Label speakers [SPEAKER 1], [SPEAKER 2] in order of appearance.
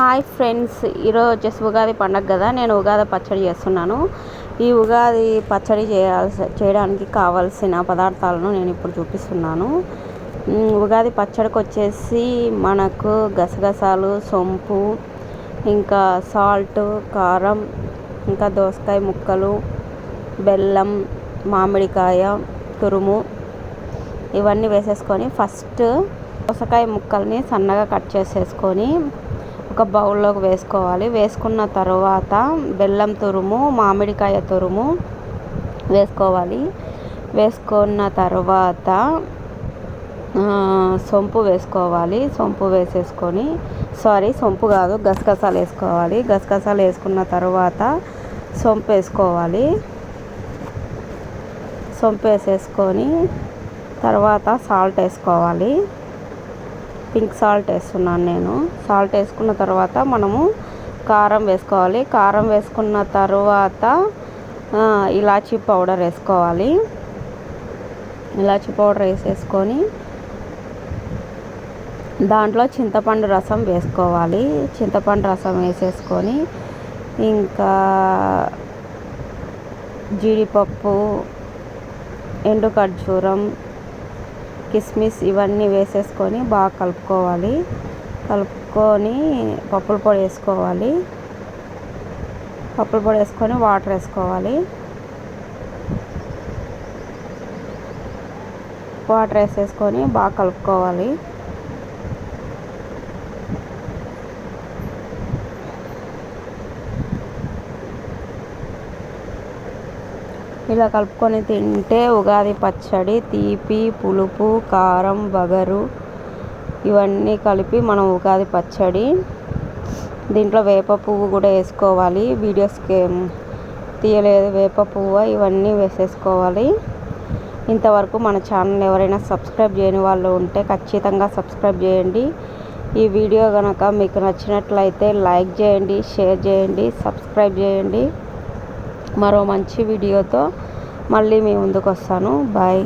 [SPEAKER 1] Hi friends ఈరోజు వచ్చేసి ఉగాది పండగ కదా నేను ఉగాది పచ్చడి చేస్తున్నాను. ఈ ఉగాది పచ్చడి చేయాల్సి చేయడానికి కావాల్సిన పదార్థాలను నేను ఇప్పుడు చూపిస్తున్నాను. ఉగాది పచ్చడికి వచ్చేసి మనకు గసగసాలు సొంపు ఇంకా సాల్ట్ కారం ఇంకా దోసకాయ ముక్కలు బెల్లం మామిడికాయ తురుము ఇవన్నీ వేసేసుకొని ఫస్ట్ దోసకాయ ముక్కల్ని సన్నగా కట్ చేసేసుకొని ఒక బౌల్లోకి వేసుకోవాలి. వేసుకున్న తర్వాత బెల్లం తురుము మామిడికాయ తురుము వేసుకోవాలి. వేసుకున్న తర్వాత సొంపు వేసుకోవాలి. సొంపు వేసేసుకొని సారీ సొంపు కాదు గసగసాలు వేసుకోవాలి. గసగసాలు వేసుకున్న తర్వాత సొంపు వేసుకోవాలి. సొంపు వేసేసుకొని తర్వాత సాల్ట్ వేసుకోవాలి. పింక్ సాల్ట్ వేస్తున్నాను నేను. సాల్ట్ వేసుకున్న తర్వాత మనము కారం వేసుకోవాలి. కారం వేసుకున్న తర్వాత ఇలాచీ పౌడర్ వేసుకోవాలి. ఇలాచీ పౌడర్ వేసేసుకొని దాంట్లో చింతపండు రసం వేసుకోవాలి. చింతపండు రసం వేసేసుకొని ఇంకా జీడిపప్పు ఎండు ఖర్జూరం కిస్మిస్ ఇవన్నీ వేసేసుకొని బాగా కలుపుకోవాలి. కలుపుకొని పప్పుల పొడి వేసుకోవాలి. పప్పుల పొడి వేసుకొని వాటర్ వేసుకోవాలి. వాటర్ వేసేసుకొని బాగా కలుపుకోవాలి. ఇలా కలుపుకొని తింటే ఉగాది పచ్చడి తీపి పులుపు కారం వగరు ఇవన్నీ కలిపి మనం ఉగాది పచ్చడి దీంట్లో వేప పువ్వు కూడా వేసుకోవాలి. వీడియోస్కి తీయలేదు. వేప పువ్వు ఇవన్నీ వేసేసుకోవాలి. ఇంతవరకు మన ఛానల్ ఎవరైనా సబ్స్క్రైబ్ చేయని వాళ్ళు ఉంటే ఖచ్చితంగా సబ్స్క్రైబ్ చేయండి. ఈ వీడియో కనుక మీకు నచ్చినట్లయితే లైక్ చేయండి షేర్ చేయండి సబ్స్క్రైబ్ చేయండి. మరో మంచి వీడియోతో మళ్ళీ మీ ముందుకు వస్తాను బాయ్.